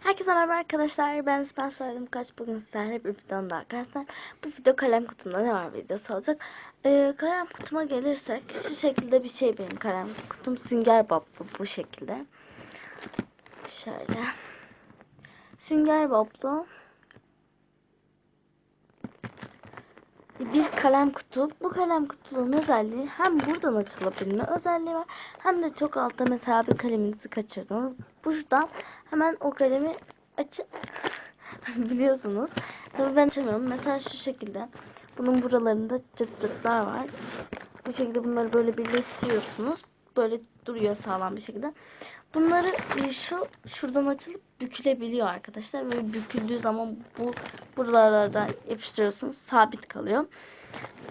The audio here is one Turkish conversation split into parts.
Herkese merhaba arkadaşlar. Ben Spencer Kaç. Bugün sizlerle bir videom daha arkadaşlar. Bu video kalem kutumda ne var videosu olacak. Ee, kalem kutuma gelirsek şu şekilde bir şey benim kalem kutum. Sünger Bob bu şekilde. Şöyle. Sünger Bob'lu bir kalem kutu. Bu kalem kutunun özelliği hem buradan açılabilme özelliği var. Hem de çok altta mesela bir kaleminizi kaçırdınız. Buradan hemen o kalemi açıp biliyorsunuz. Tabii ben açamıyorum. Mesela şu şekilde. Bunun buralarında cırt cırtlar var. Bu şekilde bunları böyle birleştiriyorsunuz. Böyle duruyor sağlam bir şekilde. Bunları e, şu şuradan açılıp bükülebiliyor arkadaşlar. Böyle büküldüğü zaman bu buralardan yapıştırıyorsunuz. Sabit kalıyor.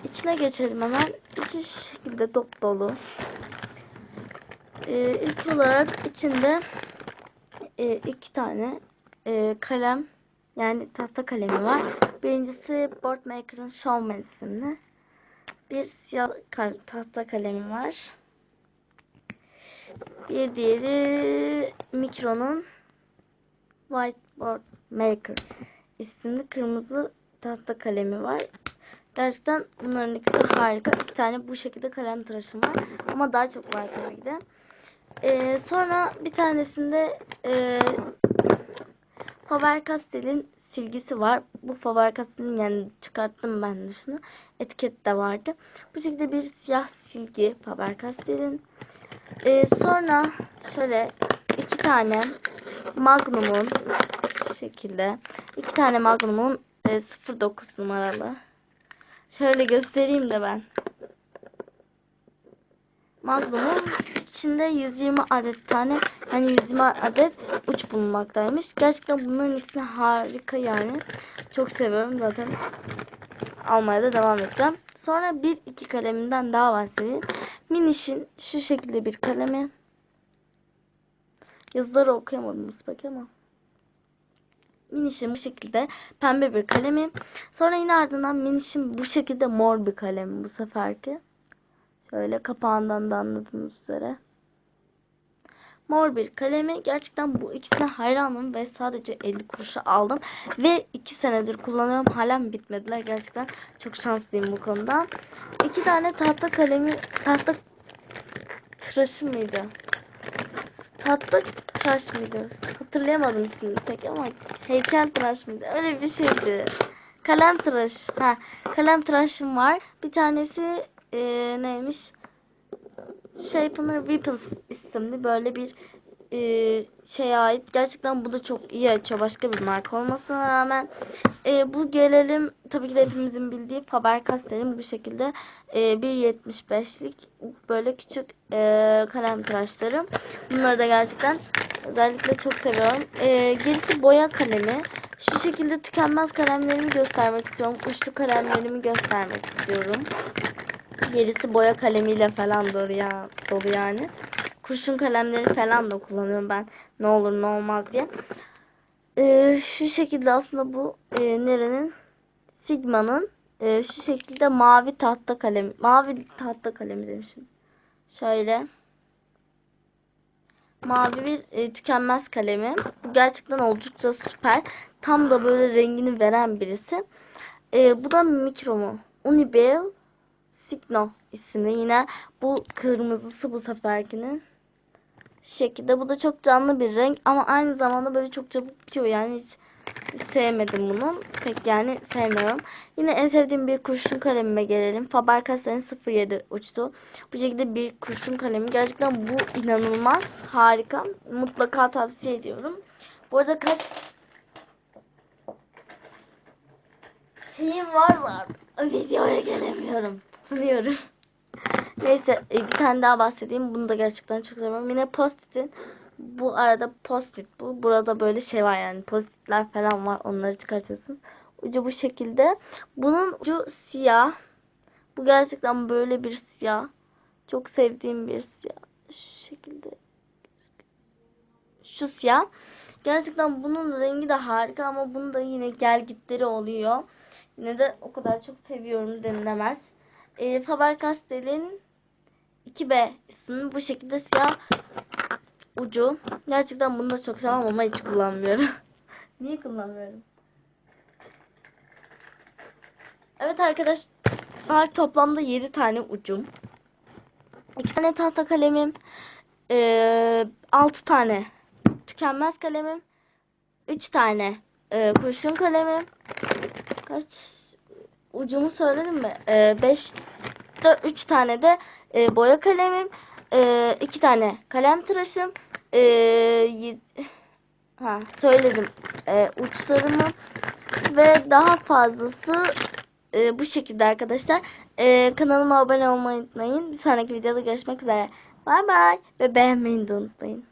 İçine geçelim hemen. İçi şu şekilde dop dolu. Ee, ilk olarak içinde e, iki tane e, kalem yani tahta kalemi var. Birincisi Boardmaker'ın Showman isimli. Bir siyah kal tahta kalemi var. Bir diğeri Micron'un Whiteboard Maker isimli kırmızı tahta kalemi var. Gerçekten bunların ikisi harika. İki tane bu şekilde kalem tıraşım var. Ama daha çok var tabii ki. Ee, sonra bir tanesinde e, Faber-Castell'in silgisi var. Bu Faber-Castell'in yani çıkarttım ben dışını. Etiket de vardı. Bu şekilde bir siyah silgi Faber-Castell'in. Ee, sonra şöyle iki tane Magnum'un şu şekilde iki tane Magnum'un e, 09 numaralı. Şöyle göstereyim de ben. Magnum'un içinde 120 adet tane hani 120 adet uç bulunmaktaymış. Gerçekten bunların ikisi harika yani. Çok seviyorum zaten. Almaya da devam edeceğim. Sonra bir iki kaleminden daha bahsedeyim. Miniş'in şu şekilde bir kalemi. Yazıları okuyamadım pek ama. Miniş'in bu şekilde pembe bir kalemi. Sonra yine ardından Miniş'in bu şekilde mor bir kalemi bu seferki. Şöyle kapağından da anladığınız üzere. Mor bir kalemi. Gerçekten bu ikisine hayranım ve sadece 50 kuruşa aldım. Ve 2 senedir kullanıyorum. Halen bitmediler. Gerçekten çok şanslıyım bu konuda. 2 tane tahta kalemi, tahta tıraşı mıydı? Tahta tıraş mıydı? Hatırlayamadım ismini pek ama heykel tıraş mıydı? Öyle bir şeydi. Kalem tıraş. Ha, kalem tıraşım var. Bir tanesi e, neymiş? Sharpener Weapons isimli böyle bir e, şeye ait. Gerçekten bu da çok iyi açıyor. Başka bir marka olmasına rağmen. E, bu gelelim tabii ki de hepimizin bildiği Faber-Castell'in bu şekilde e, 1.75'lik böyle küçük e, kalem tıraşları. Bunları da gerçekten özellikle çok seviyorum. E, gerisi boya kalemi. Şu şekilde tükenmez kalemlerimi göstermek istiyorum. Uçlu kalemlerimi göstermek istiyorum. Gerisi boya kalemiyle falan dolu ya dolu yani. Kurşun kalemleri falan da kullanıyorum ben. Ne olur ne olmaz diye. Ee, şu şekilde aslında bu e, nerenin? Sigma'nın e, şu şekilde mavi tahta kalemi. Mavi tahta kalemi demişim. Şöyle. Mavi bir e, tükenmez kalemi. Bu gerçekten oldukça süper. Tam da böyle rengini veren birisi. E, bu da mikro mu? Unibel Signo isimli. Yine bu kırmızısı bu seferkinin. Şu şekilde. Bu da çok canlı bir renk ama aynı zamanda böyle çok çabuk bitiyor. Yani hiç, sevmedim bunu. Pek yani sevmiyorum. Yine en sevdiğim bir kurşun kalemime gelelim. Faber-Castell'in 07 uçtu. Bu şekilde bir kurşun kalemi. Gerçekten bu inanılmaz. Harika. Mutlaka tavsiye ediyorum. Bu arada kaç şeyim var var. Videoya gelemiyorum. Tutunuyorum. Neyse e, bir tane daha bahsedeyim. Bunu da gerçekten çok seviyorum. Yine Post-it'in bu arada Post-it bu. Burada böyle şey var yani Post-it'ler falan var. Onları çıkartıyorsun. Ucu bu şekilde. Bunun ucu siyah. Bu gerçekten böyle bir siyah. Çok sevdiğim bir siyah. Şu şekilde. Şu siyah. Gerçekten bunun rengi de harika ama bunun da yine gelgitleri oluyor. Yine de o kadar çok seviyorum denilemez. E, Faber-Castell'in 2B ismi bu şekilde siyah ucu. Gerçekten bunu da çok seviyorum ama hiç kullanmıyorum. Niye kullanmıyorum? Evet arkadaşlar toplamda 7 tane ucum. 2 tane tahta kalemim. 6 tane tükenmez kalemim. 3 tane e, kurşun kalemim. Kaç ucumu söyledim mi? 5 3 tane de e, boya kalemim. 2 tane kalem tıraşım. E, y- ha söyledim. E, uçlarımı ve daha fazlası e, bu şekilde arkadaşlar. E, kanalıma abone olmayı unutmayın. Bir sonraki videoda görüşmek üzere. Bay bay ve beğenmeyi de unutmayın.